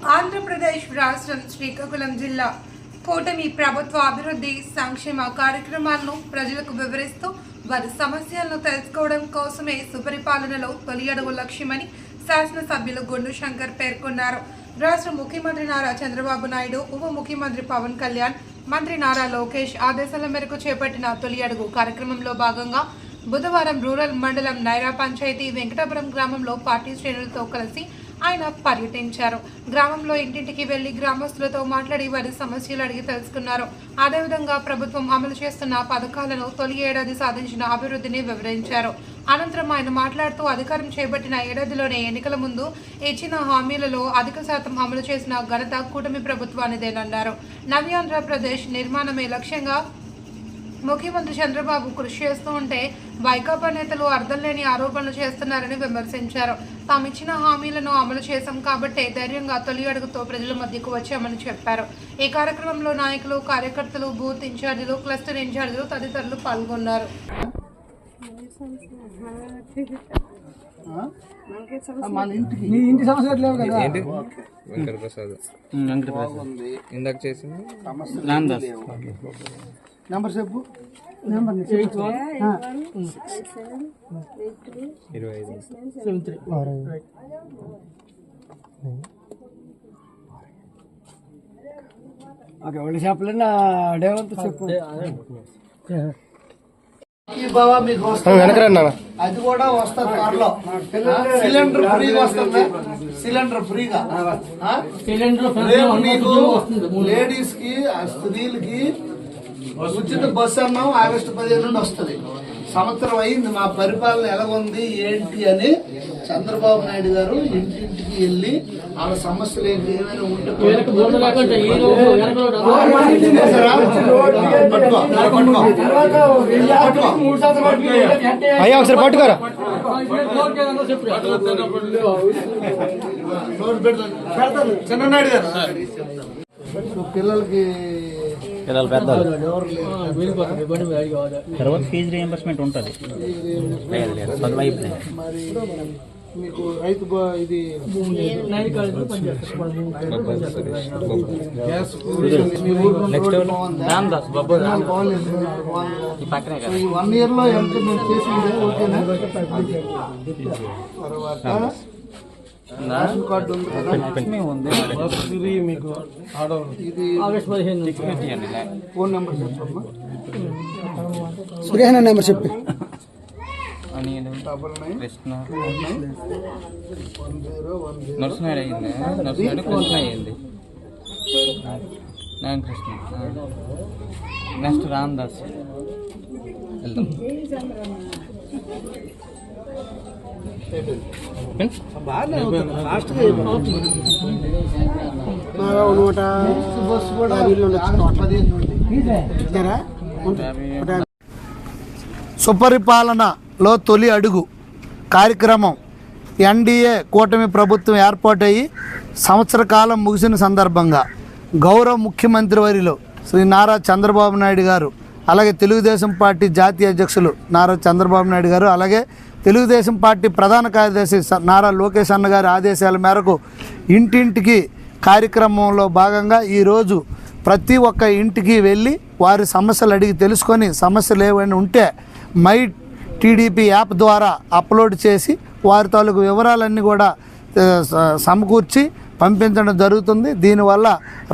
ఆంధ్రప్రదేశ్ రాష్ట్రం శ్రీకాకుళం జిల్లా కూటమి ప్రభుత్వ అభివృద్ధి సంక్షేమ కార్యక్రమాలను ప్రజలకు వివరిస్తూ వారి సమస్యలను తెలుసుకోవడం కోసమే సుపరిపాలనలో తొలి అడుగు లక్ష్యమని శాసనసభ్యులు గుండు శంకర్ పేర్కొన్నారు. రాష్ట్ర ముఖ్యమంత్రి నారా చంద్రబాబు నాయుడు ఉప ముఖ్యమంత్రి పవన్ కళ్యాణ్ మంత్రి నారా లోకేష్ ఆదేశాల మేరకు చేపట్టిన తొలి అడుగు కార్యక్రమంలో భాగంగా బుధవారం రూరల్ మండలం నైరా పంచాయతీ వెంకటాపురం గ్రామంలో పార్టీ శ్రేణులతో కలిసి ఆయన పర్యటించారు. గ్రామంలో ఇంటింటికి వెళ్ళి గ్రామస్తులతో మాట్లాడి వారి సమస్యలు అడిగి తెలుసుకున్నారు. అదేవిధంగా ప్రభుత్వం అమలు చేస్తున్న పథకాలను తొలి ఏడాది సాధించిన అభివృద్ధిని వివరించారు. అనంతరం ఆయన మాట్లాడుతూ అధికారం చేపట్టిన ఏడాదిలోనే ఎన్నికల ముందు ఇచ్చిన హామీలలో అధిక శాతం అమలు చేసిన ఘనత కూటమి ప్రభుత్వానిదేనన్నారు. నవ్యాంధ్రప్రదేశ్ నిర్మాణమే లక్ష్యంగా ముఖ్యమంత్రి చంద్రబాబు కృషి చేస్తూ ఉంటే వైకాపా నేతలు అర్థం లేని ఆరోపణలు చేస్తున్నారని విమర్శించారు. తామిచ్చిన హామీలను అమలు చేశాం కాబట్టే ధైర్యంగా తొలి అడుగుతో ప్రజల మధ్యకు వచ్చామని చెప్పారు. ఈ కార్యక్రమంలో నాయకులు కార్యకర్తలు బూత్ ఇన్ఛార్జీలు క్లస్టర్ ఇన్ఛార్జీలు తదితరులు పాల్గొన్నారు. మన ఇంటికి. నీ ఇంటి సమస్య లేవు కదా? ఏంటి? వెంకటప్రసాద్. ఇందాక చేసింది? నెంబర్ చెప్పు. నెంబర్ ఓకే వాళ్ళు చెప్పలేనా డేవంత్ చెప్పు. అది కూడా వస్తుంది త్వరలో సిలిండర్ ఫ్రీగా వస్తుంది. సిలిండర్ ఫ్రీగా. నీకు లేడీస్కి స్త్రీలకి ఉచిత బస్సు అన్నాం ఆగస్టు పదిహేను నుండి వస్తుంది సంవత్సరం అయింది మా పరిపాలన ఎలా ఉంది ఏంటి అని చంద్రబాబు నాయుడు గారు ఇంటింటికి వెళ్ళి వాళ్ళ సమస్యలు ఏంటి ఏమైనా ఉంటే. అయ్యా ఒకసారి పట్టుకోరా. చిన్ననాయుడు గారు పిల్లలకి పిల్లలు వెళ్ళిపోతుంది తర్వాత ఫీజు రియంబర్స్మెంట్ ఉంటుంది. లేదు లేదు చదువు అయిపోయింది మరి మీకు రైతు ఇది ఈ వన్ ఇయర్లో ఎంత మేము చేసింది ఓకేనా తర్వాత రేషన్ కార్డు ఉంది కదా. లక్ష్మి ఉంది. మీకు ఇది ఆగస్ట్ పదిహేను ఫోన్ నెంబర్ చెప్పమ్మా. సురేహన నెంబర్ చెప్పి. నర్సనాయుడు అయింది? నర్సనాయుడు కృష్ణ అయింది. నేను కృష్ణ. నెక్స్ట్ రామదాస్ వెళ్దాం. నూట సుపరిపాలనలో తొలి అడుగు కార్యక్రమం ఎన్డీఏ కూటమి ప్రభుత్వం ఏర్పాటయ్యి సంవత్సర కాలం ముగిసిన సందర్భంగా గౌరవ ముఖ్యమంత్రి వర్యులు శ్రీ నారా చంద్రబాబు నాయుడు గారు అలాగే తెలుగుదేశం పార్టీ జాతీయ అధ్యక్షులు నారా చంద్రబాబు నాయుడు గారు అలాగే తెలుగుదేశం పార్టీ ప్రధాన కార్యదర్శి నారా లోకేష్ అన్న గారి ఆదేశాల మేరకు ఇంటింటికి కార్యక్రమంలో భాగంగా ఈరోజు ప్రతి ఒక్క ఇంటికి వెళ్ళి వారి సమస్యలు అడిగి తెలుసుకొని సమస్యలు ఏమైనా ఉంటే మై టీడీపీ యాప్ ద్వారా అప్లోడ్ చేసి వారి తాలూకు వివరాలన్నీ కూడా సమకూర్చి పంపించడం జరుగుతుంది. దీనివల్ల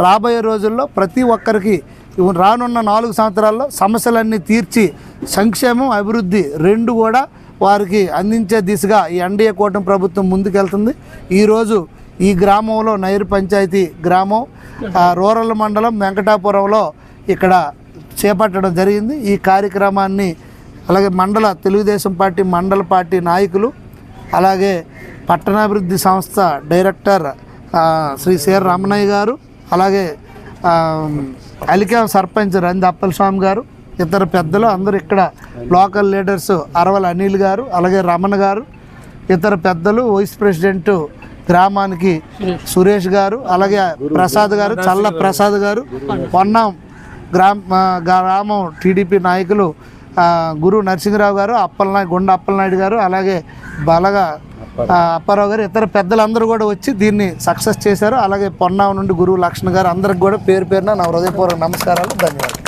రాబోయే రోజుల్లో ప్రతి ఒక్కరికి రానున్న నాలుగు సంవత్సరాల్లో సమస్యలన్నీ తీర్చి సంక్షేమం అభివృద్ధి రెండు కూడా వారికి అందించే దిశగా ఈ ఎన్డీఏ కూటమి ప్రభుత్వం ముందుకెళ్తుంది. ఈరోజు ఈ గ్రామంలో నైరు పంచాయతీ గ్రామం రూరల్ మండలం వెంకటాపురంలో ఇక్కడ చేపట్టడం జరిగింది. ఈ కార్యక్రమాన్ని అలాగే మండల తెలుగుదేశం పార్టీ మండల పార్టీ నాయకులు అలాగే పట్టణాభివృద్ధి సంస్థ డైరెక్టర్ శ్రీ సిఆర్ రమణయ్య గారు అలాగే అలికాం సర్పంచ్ రంది అప్పలస్వామి గారు ఇతర పెద్దలు అందరూ ఇక్కడ లోకల్ లీడర్స్ అరవల అనిల్ గారు అలాగే రమణ గారు ఇతర పెద్దలు వైస్ ప్రెసిడెంట్ గ్రామానికి సురేష్ గారు అలాగే ప్రసాద్ గారు చల్ల ప్రసాద్ గారు పొన్నం గ్రామ గ్రామం టీడీపీ నాయకులు గురు నరసింహరావు గారు అప్పలనాయుడు గుండ అప్పలనాయుడు గారు అలాగే బలగా అప్పారావు గారు ఇతర పెద్దలందరూ కూడా వచ్చి దీన్ని సక్సెస్ చేశారు. అలాగే పొన్నావు నుండి గురువు లక్ష్మణ్ గారు అందరికి కూడా పేరు పేరున నా హృదయపూర్వక నమస్కారాలు ధన్యవాదాలు.